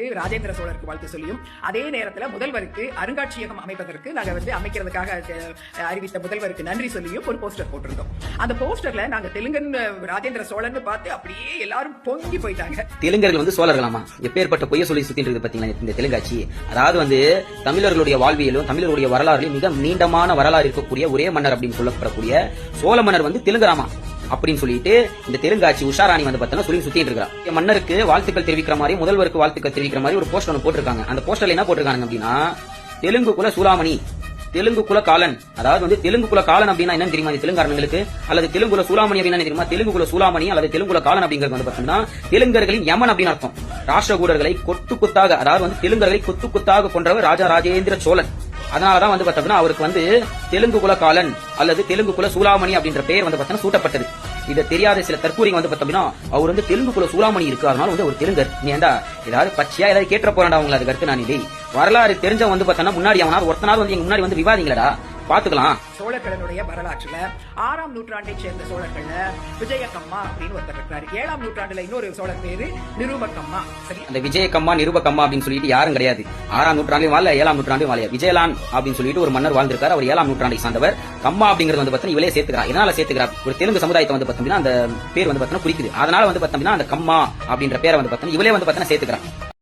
அம்மாவுக்கு ராஜேந்திர சோழருக்கு வாழ்த்து சொல்லியும். அதே நேரத்தில் முதல்வருக்கு அருங்காட்சியகம் அமைப்பதற்கு நாங்கள் வந்து அமைக்கிறதுக்காக அறிவித்த முதல்வருக்கு நன்றி சொல்லியும் ஒரு போஸ்டர் போட்டிருந்தோம். அந்த போஸ்டர்ல நாங்க தெலுங்கன் ராஜேந்திர சோழன்னு பார்த்து அப்படியே எல்லாரும் பொங்கி போயிட்டாங்க. தெலுங்கர்கள் வந்து சோழர்களாமா? எப்பேற்பட்ட பொய்ய சொல்லி சுத்திட்டு இருக்குது பாத்தீங்களா இந்த தெலுங்காட்சி அதாவது வந்து தமிழர்களுடைய வாழ்வியலும் தமிழர்களுடைய வரலாறுலையும் மிக நீண்டமான வரலாறு இருக்கக்கூடிய ஒரே மன்னர் அப்படின்னு சொல்லப்படக்கூடிய சோழ மன்னர் வந்து தெலுங்குராமா? அப்படின்னு சொல்லிட்டு இந்த தெலுங்காட்சி உஷாராணி வந்து பார்த்தோன்னா சொல்லி சுத்திட்டு இருக்கா. மன்னருக்கு வாழ்த்துக்கள் தெரிவிக்கிற மாதிரி முதல்வருக்கு வாழ்த்துக்கள் தெரிவிக்கிற மாதிரி ஒரு போஸ்டர் ஒன்று போட்டிருக்காங்க. அந்த போஸ்டர்ல என்ன போட்டிருக்காங்க அப்படின்னா தெலுங்கு குல சூலாமணி தெலுங்கு குல காலன். அதாவது வந்து தெலுங்கு குல காலன் அப்படின்னா என்ன தெரியுமா தெலுங்காரங்களுக்கு அல்லது தெலுங்கு குல சூலாமணி அப்படின்னா தெரியுமா? தெலுங்கு குல சூலாமணி அல்லது தெலுங்கு குல காலன் அப்படிங்கிறது வந்து பாத்தீங்கன்னா தெலுங்கர்களின் யமன் அப்படின்னு அர்த்தம். ராஷ்டிரகூடர்களை கொத்து குத்தாக அதாவது வந்து தெலுங்கர்களை கொத்து குத்தாக கொன்றவர் ராஜா ராஜேந்திர சோழன். அதனாலதான் வந்து பார்த்தோம்னா அவருக்கு வந்து தெலுங்கு குல காலன் அல்லது தெலுங்கு குல சூலாமணி அப்படின்ற பெயர் வந்து பார்த்தோம்னா சூட்டப்பட்டது. இதை தெரியாத சில தற்கூரிங்க வந்து பார்த்தோம்னா அவர் வந்து தெலுங்கு குல சூலாமணி இருக்கு அதனால வந்து ஒரு தெலுங்கர். நீ ஏண்டா ஏதாவது பச்சையா ஏதாவது கேட்ட போறாண்டா அவங்களை அதுக்கு கருத்து நான் டேய் வரலாறு தெரிஞ்சவன் வந்து பார்த்தோம்னா முன்னாடி அவனாவது ஒருத்தனாவது வந்து எங்க முன்னாடி வந்து விவாதிங்களடா. பாத்துக்கலாம். சோழர்களுடைய வரலாற்றுல ஆறாம் நூற்றாண்டை சேர்ந்த சோழர்கள்ல விஜயகம்மா அப்படின்னு ஒருத்தர் இருக்கிறாரு. ஏழாம் நூற்றாண்டுல இன்னொரு சோழர் பேரு நிருபக்கம்மா. சரி. அந்த விஜயகம்மா நிருபகம்மா அப்படின்னு சொல்லிட்டு யாரும் கிடையாது. ஆறாம் நூற்றாண்டிலும் வாழ ஏழாம் நூற்றாண்டிலும் வாழ விஜயலான் அப்படின்னு சொல்லிட்டு ஒரு மன்னர் வாழ்ந்திருக்காரு. அவர் ஏழாம் நூற்றாண்டை சார்ந்தவர். கம்மா அப்படிங்கிறது வந்து பார்த்தீங்கன்னா இவளே சேர்த்துக்கிறா. இதனால சேர்த்துக்கிறா ஒரு தெலுங்கு சமுதாயத்தை வந்து பார்த்தீங்கன்னா அந்த பேர் வந்து பார்த்தீங்கன்னா குறிக்குது அதனால வந்து பார்த்தீங்கன்னா அந்த கம்மா அப்படின்ற பேரை வந்து பார்த்தீங்கன்னா இவளே வந்து பார்த்தீங்கன்னா சேர்த்துக்கிறா